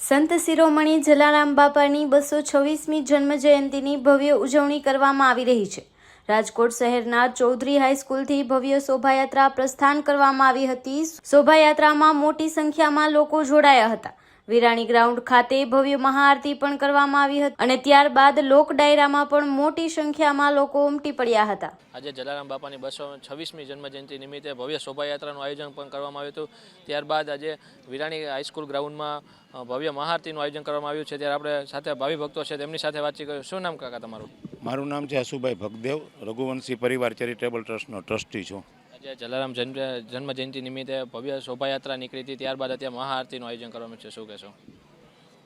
સંત શિરોમણી જલારામ બાપાની બસો છવ્વીસમી જન્મજયંતિની ભવ્ય ઉજવણી કરવામાં આવી રહી છે. રાજકોટ શહેરના ચૌધરી હાઈસ્કૂલથી ભવ્ય શોભાયાત્રા પ્રસ્થાન કરવામાં આવી હતી. શોભાયાત્રામાં મોટી સંખ્યામાં લોકો જોડાયા હતા. વિરાણી ગ્રાઉન્ડ ખાતે ભવ્ય મહાઆરતી પણ કરવામાં આવી હતી અને ત્યારબાદ લોક ડાયરામાં પણ મોટી સંખ્યામાં લોકો ઉમટી પડ્યા હતા. આજે જલારામ બાપાની બસો છવ્વીસમી જન્મજયંતિ નિમિત્તે ભવ્ય શોભાયાત્રાનું આયોજન પણ કરવામાં આવ્યું હતું. ત્યારબાદ આજે વિરાણી હાઈસ્કૂલ ગ્રાઉન્ડમાં ભવ્ય મહાઆરતીનું આયોજન કરવામાં આવ્યું છે. ત્યારે આપણે સાથે ભાવિ ભક્તો છે તેમની સાથે વાતચીત કર્યું શું નામ કાકા તમારું? મારું નામ છે હસુભાઈ ભગદેવ. રઘુવંશી પરિવાર ચેરિટેબલ ટ્રસ્ટનો ટ્રસ્ટી છું. આજે જલારામ જન્મ જન્મજયંતિ નિમિત્તે ભવ્ય શોભાયાત્રા નીકળી હતી. ત્યારબાદ અત્યારે મહાઆરતીનું આયોજન કરવામાં છે. શું કહેશો?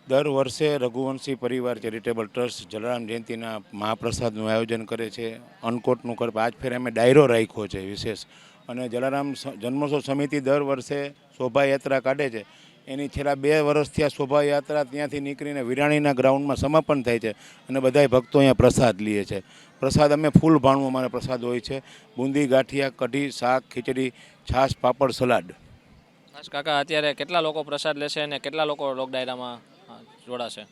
દર વર્ષે રઘુવંશી પરિવાર ચેરિટેબલ ટ્રસ્ટ જલારામ જયંતિના મહાપ્રસાદનું આયોજન કરે છે. અન્નકોટનું કરે આજ ફેર અમે ડાયરો રાખ્યો છે વિશેષ. અને જલારામ જન્મોત્સવ સમિતિ દર વર્ષે શોભાયાત્રા કાઢે છે. એની છેલ્લા બે વર્ષથી આ શોભાયાત્રા ત્યાંથી નીકળીને વિરાણીના ગ્રાઉન્ડમાં સમાપન થાય છે અને બધાય ભક્તો અહીંયા પ્રસાદ લે છે. પ્રસાદ અમે ફૂલ ભાણું અમારે પ્રસાદ હોય છે. બુંદી, ગાંઠિયા, કઢી, શાક, ખીચડી, છાશ, પાપડ, સલાડ. કાકા, અત્યારે કેટલા લોકો પ્રસાદ લેશે અને કેટલા લોકો લોક ડાયરામાં જોડાશે?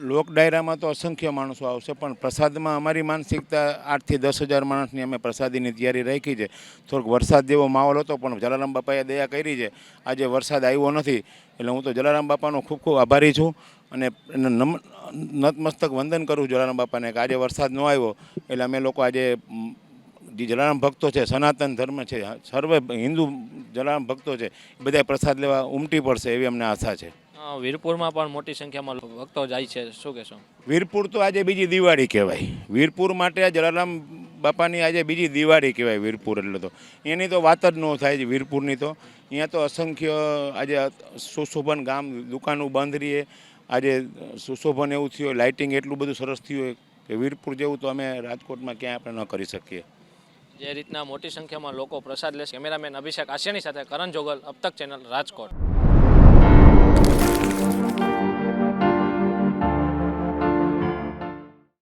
લોક ડાયરામાં તો અસંખ્ય માણસો આવશે, પણ પ્રસાદમાં અમારી માનસિકતા આઠથી દસ હજાર માણસની અમે પ્રસાદીની તૈયારી રાખી છે. થોડોક વરસાદ જેવો માહોલ હતો, પણ જલારામ બાપાએ દયા કરી છે. આજે વરસાદ આવ્યો નથી, એટલે હું તો જલારામ બાપાનો ખૂબ ખૂબ આભારી છું અને નમ, નતમસ્તક વંદન કરું જલારામ બાપાને કે આજે વરસાદ ન આવ્યો, એટલે અમે લોકો આજે જે જલારામ ભક્તો છે, સનાતન ધર્મ છે સર્વે હિન્દુ જલારામ ભક્તો છે બધા પ્રસાદ લેવા ઉમટી પડશે એવી અમને આશા છે. વીરપુરમાં પણ મોટી સંખ્યામાં ભક્તો જાય છે. શું કહેશો? વીરપુર તો આજે બીજી દિવાળી કહેવાય. વીરપુર માટે જલારામ બાપાની આજે બીજી દિવાળી કહેવાય વીરપુર એટલે તો. એની તો વાત જ ન થાય છે વીરપુરની તો. અહીંયા તો અસંખ્ય આજે સુશોભન ગામ દુકાનો બંધ રહીએ. આજે સુશોભન એવું થયું હોય લાઇટિંગ એટલું બધું સરસ થયું હોય કે વીરપુર જેવું તો અમે રાજકોટમાં ક્યાંય આપણે ન કરી શકીએ. જે રીતના મોટી સંખ્યામાં લોકો પ્રસાદ લેશે કેમેરામેન અભિષેક આશિયાની સાથે કરણ જોગલ અબતક ચેનલ રાજકોટ.